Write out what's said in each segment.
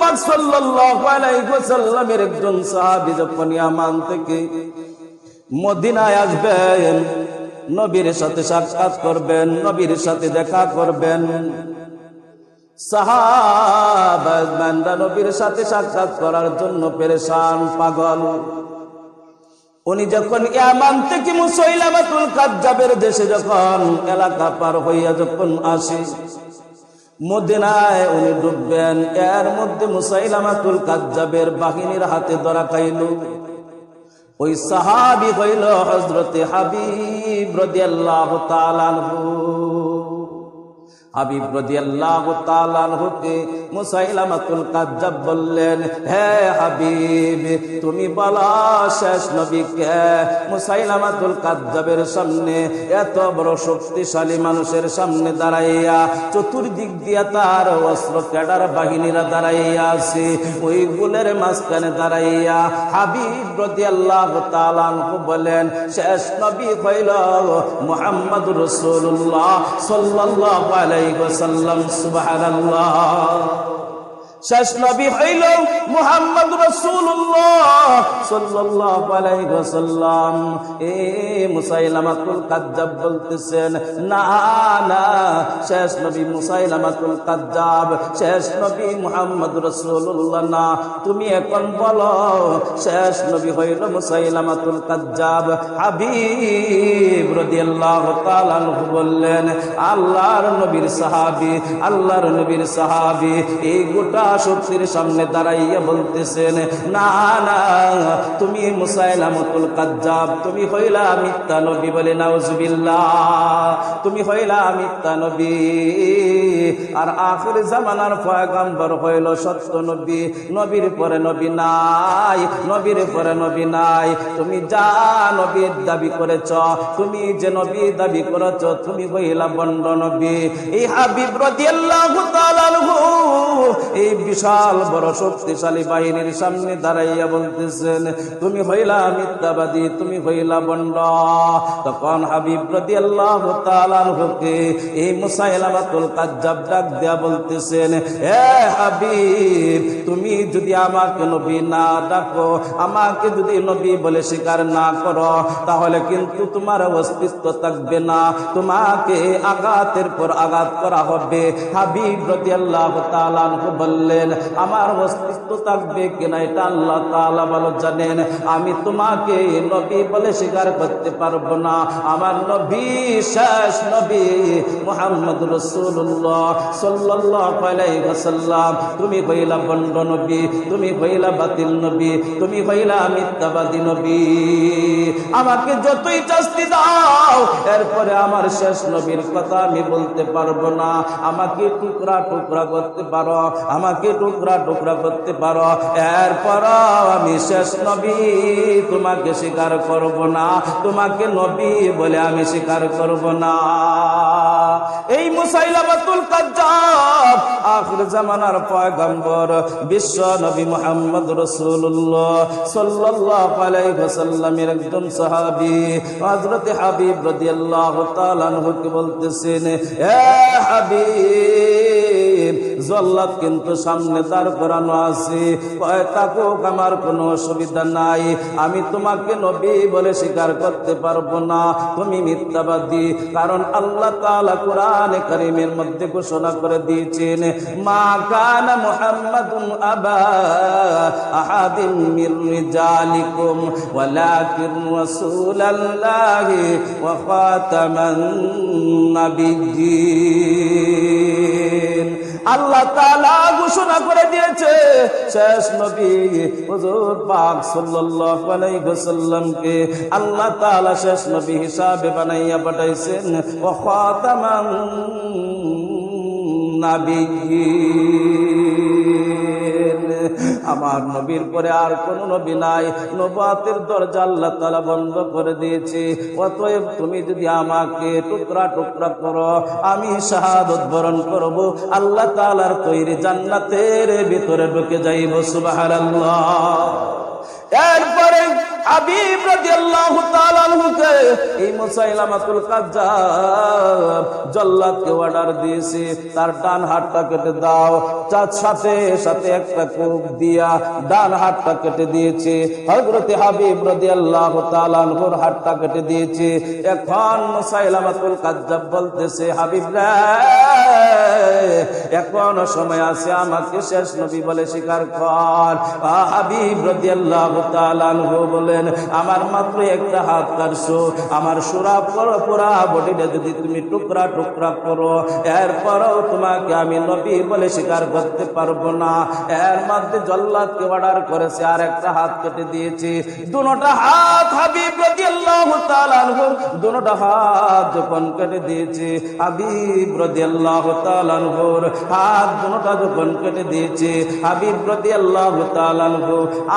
পাক সাল্লাল্লাহু একজন সাহাবী যখন ইয়ামান থেকে মদিনায় আসবেন, নবীর সাথে সাক্ষাৎ করবেন, নবীর সাথে দেখা করবেন। যখন এলাকা পার হইয়া যখন আসে মদিনায় উনি ডুববেন। এর মধ্যে মুসাইলামাতুল কাজ্জাবের বাহিনীর হাতে ধরা খাইল। ওই সাহাবি হইল হজরতে হাবিব রদিয়াল্লাহ তাআলা আনহু। হাবিব রাদিয়াল্লাহু মুসাইলামাতুল কাজ্জাব বললেন, হে হাবিব, তুমি বলা শেষ নবীকে মুসাইলামাতুল কাজ্জাবের সামনে এত বড় শক্তিশালী মানুষের সামনে দাঁড়াইয়া চতুর্দিক দিয়া তার অস্ত্র ক্যাডার বাহিনীরা দাঁড়াইয়া আছে, ওই গুলের মাঝখানে দাঁড়াইয়া হাবিব রাদিয়াল্লাহু তাআলা আনহু বলেন, শেষ নবী হইল মুহাম্মদুর রাসূলুল্লাহ সাল্লাল্লাহু আলাইহি ওয়াসাল্লাম সুবহানাল্লাহ শেষ নবী হইল মুহাম্মদ রাসূলুল্লাহ এ মুসাইলামাতুল কাজ্জাব বলতেছেন, না না, শেষ নবী মুসাইলামাতুল কাজ্জাব, শেষ নবী মুহাম্মদ রাসূলুল্লাহ না। তুমি এখন বলো, শেষ নবী হইল মুসাইলামাতুল কাজ্জাব। হাবিব রাদিয়াল্লাহু তাআলা বললেন, আল্লাহর নবীর সাহাবী, আল্লাহর নবীর সাহাবী, এই গোটা শক্তির সামনে দাঁড়াইয়া বলতেছেন, না না, তুমি মুসাইলামতুল কাজ্জাব, তুমি হইলা মিথ্যা নবী বলে নাউজুবিল্লাহ, তুমি হইলা মিথ্যা নবী। আর আখির জামানার পয়গম্বর হইল সত্য নবী, নবীর পরে নবী নাই, নবীর পরে নবী নাই। তুমি যা নবীর দাবি করেছ, তুমি যে নবী দাবি করেছ, তুমি হইলা বন্ড নবী। এই হাবিব রাদিয়াল্লাহু তাআলা বিশাল বড় শক্তিশালী বাহিনীর সামনে দাঁড়াইয়া বলতেছেন, তুমি হইলা মিথ্যাবাদী, তুমি হইলা বন্ড। তখন হাবিব প্রতি আল্লাহ তালকে এই মুসাইলামাতুল কাজ্জাব ডাক দেয়া বলতেছেন, এ হাবিব, তুমি যদি আমাকে নবী না ডাকো, আমাকে যদি নবী বলে স্বীকার না করো, তাহলে কিন্তু তোমার অস্তিত্ব থাকবে না। তোমাকে আঘাতের পর আঘাত করা হবে। হাবিব প্রতি আল্লাহ তালানহু বললেন আমার অস্তিত্ব থাকবে কিনা এটা আল্লাহ তাআলা ভালো জানেন। আমি তোমাকে নবী বলে স্বীকার করতে পারব না। আমার নবী, শেষ নবী মোহাম্মদ রসুল্লাহ ওয়াসাল্লাম। তুমি হইলা বন্ড নবী, তুমি হইলা বাতিল নবী, তুমি হইলা মিথ্যাবাদী নবী। আমাকে যতই শাস্তি দাও, এরপরে আমার শেষ নবীর কথা আমি বলতে পারব না। আমাকে টুকরা টুকরা করতে পারো, আমাকে টুকরা টুকরা করতে পারো। এরপর আমি শেষ নবী, তোমাকে স্বীকার করব না। তোমাকে নবী বলে আমি স্বীকার করব না। এই মুসাইলাবাতুল কাজ্জাব, আখির জামানার পয়গম্বর, বিশ্ব নবী মুহাম্মদ রাসূলুল্লাহ সাল্লাল্লাহু আলাইহি ওয়াসাল্লামের একজন সাহাবী, হযরত হাবিব রাদিয়াল্লাহু তাআলা আনহুকে বলতেছেন, এ হাবিব জল্লাদ কিন্তু সামনে দাঁড় করানো আছে। থাকুক, আমার কোনো অসুবিধা নাই। আমি তোমাকে নবী বলে স্বীকার করতে পারব না। তুমি মিথ্যাবাদী, কারণ আল্লাহ তাআলা কোরআনে কারীমের মধ্যে ঘোষণা করে দিয়েছেন, মা কানা মুহাম্মাদুন আবা আহাদিন মির আল্লাহ ঘোষণা করে দিয়েছে, শেষ নবী হুজুর আল্লাহ তাআলা শেষ নবী হিসাবে বানাইয়া পাঠাইছেন, ওয়া খাতামান নাবিয়্যিন। আমার নবীর পরে আর কোন নবী নাই। নবাতের দরজা আল্লাহ তালা বন্ধ করে দিয়েছে। অতএব তুমি যদি আমাকে টুকরা টুকরা করো, আমি শাহাদত বরণ করব। আল্লাহ তালার তৈরি জান্নাতের ভিতরে ঢুকে যাইব এরপরে হাবিব রাদিয়াল্লাহু এই মুসাইলামাতুল কাজ্জাব, জল্লাদকে অর্ডার দিয়েছে। তার ডান হাতটা কেটে দাও। তার সাথে সাথে একটা দিয়া ডান হাতটা কেটে দিয়েছে। হযরতে হাবিব রাদিয়াল্লাহু তাআলা আনহুর হাতটা কেটে দিয়েছে। এখন মুসাইলামাতুল কাজ্জাব বলতেছে, হাবিব এখনও সময় আছে, আমাকে শেষ নবী বলে স্বীকার কর। হাবিব আনহু বলেন, আমার মাত্র একটা হাত কাটছো আমার সুরা করো পুরা বডিটা যদি তুমি টুকরা টুকরা করো, এরপরও তোমাকে আমি নবী বলে স্বীকার করতে পারব না। এর মধ্যে জল্লাদকে অর্ডার করেছে, আর একটা হাত কেটে দিয়েছি। দুটা হাত হাবিব রাদিয়াল্লাহু আনহু দুটা হাত যখন কেটে দিয়েছি, হাবিব রাদিয়াল্লাহু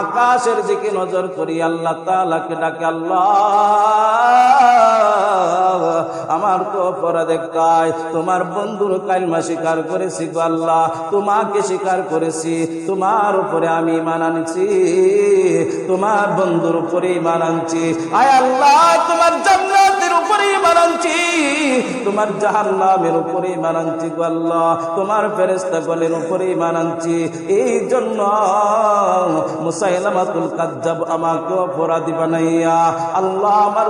আকাশের দিকে নজর করি, আল্লাহ তাআলাকে ডাকে, আল্লাহ, আমার তো অপরাধ একটাই তোমার বন্ধুর কালমা স্বীকার করেছি আল্লাহ। তোমাকে স্বীকার করেছি। তোমার উপরে আমি মানানছি তোমার বন্ধুর উপরে মানানছি আয় আল্লাহ, তোমার জান্নাতের তোমার তোমার এই জন্য মুসাইলামাতুল আমাকে অপরাধী বানাইয়া আল্লাহ আমার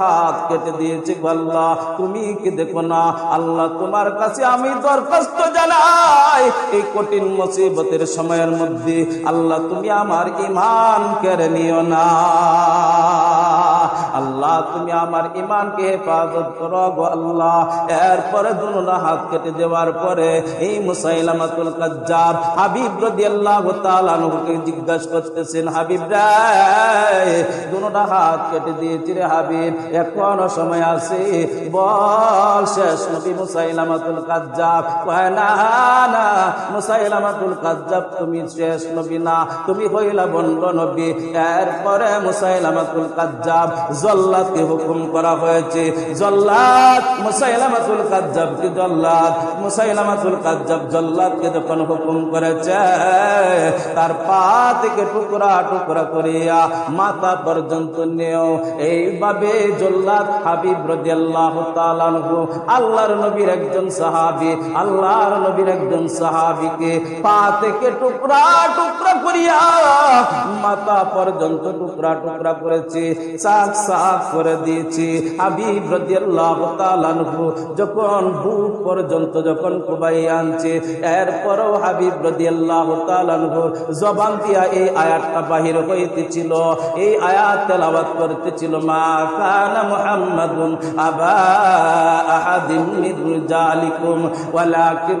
হাত কেটে দিয়েছে আল্লাহ। তুমি কি দেখো না? আল্লাহ তোমার কাছে আমি দরখাস্ত জানাই। এই কঠিন মুসিবতের সময়ের মধ্যে আল্লাহ তুমি আমার ইমান কেড়ে নিও না। আল্লাহ, তুমি আমার ইমানকে হেফাজত করো গো আল্লাহ। এরপরে দুনো হাত কেটে দেওয়ার পরে এই মুসাইলামাতুল কাজ্জাব হাবিব রাদিয়াল্লাহু তাআলা আনহুকে জিজ্ঞাসা করতেছেন, হাবিব রে দুনো হাত কেটে দিয়েছি রে হাবিব, এখনও সময় আছে, বল শেষ নবী মুসাইলামাতুল কাজ্জাব কয়, না না, মুসাইলামাতুল কাজ্জাব তুমি শেষ নবী না, তুমি হইলা বন্ধ নবী। এরপরে মুসাইলামাতুল কাজ্জাব জল্লাদকে হুকুম করা হয়েছে। জল্লাদ, মুসাইলামাতুল কাজ্জাব কি জল্লাদ? মুসাইলামাতুল কাজ্জাব জল্লাদকে যখন হুকুম করেছে, তার পা থেকে টুকরা টুকরা করিয়া মাথা পর্যন্ত নিয়েও এইভাবে জল্লাদ হাবিব রাদিয়াল্লাহু তাআলা আনহু আল্লাহর নবীর একজন সাহাবী, আল্লাহর নবীর একজন সাহাবীকে পা থেকে টুকরা টুকরা করিয়া মাথা পর্যন্ত টুকরা টুকরা করেছে। সাক সাক করে যখন বুক পর্যন্ত যখন কুবাই আনছে, এরপরও হাবিব রাদিয়াল্লাহু তাআলা আনহু জবান দিয়া এই আয়াতটা বাহির হইতেছিল। এই আয়াত তেলাওয়াত করতেছিল, মা কানা মুহাম্মাদুন আবা আহাদিন মিন রিজালিকুম ওয়ালাকিন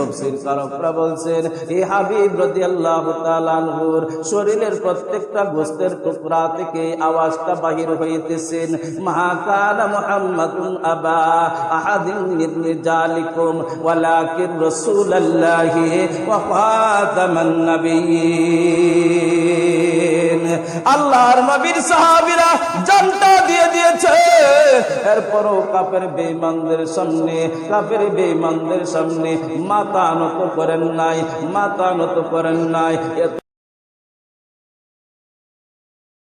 তফসির কারকরা বলছেন এই হাবিব রদি আল্লাহ আনহুর শরীরের প্রত্যেকটা গোস্তের টুকরা থেকে আওয়াজটা বাহির হইতেছেন। মা কানা মুহাম্মাদুন আবা আহাদিন জালিকুম, ওয়ালাকিন রাসূলুল্লাহি ওয়া খাতামান নাবিয়িন আল্লাহর নবীর সাহাবিরা জানটা দিয়ে দিয়েছে। এরপরও কাপের বেঈমানদের সামনে কাপের বেঈমানদের সামনে মাথা নত করেন নাই, মাথা নত করেন নাই।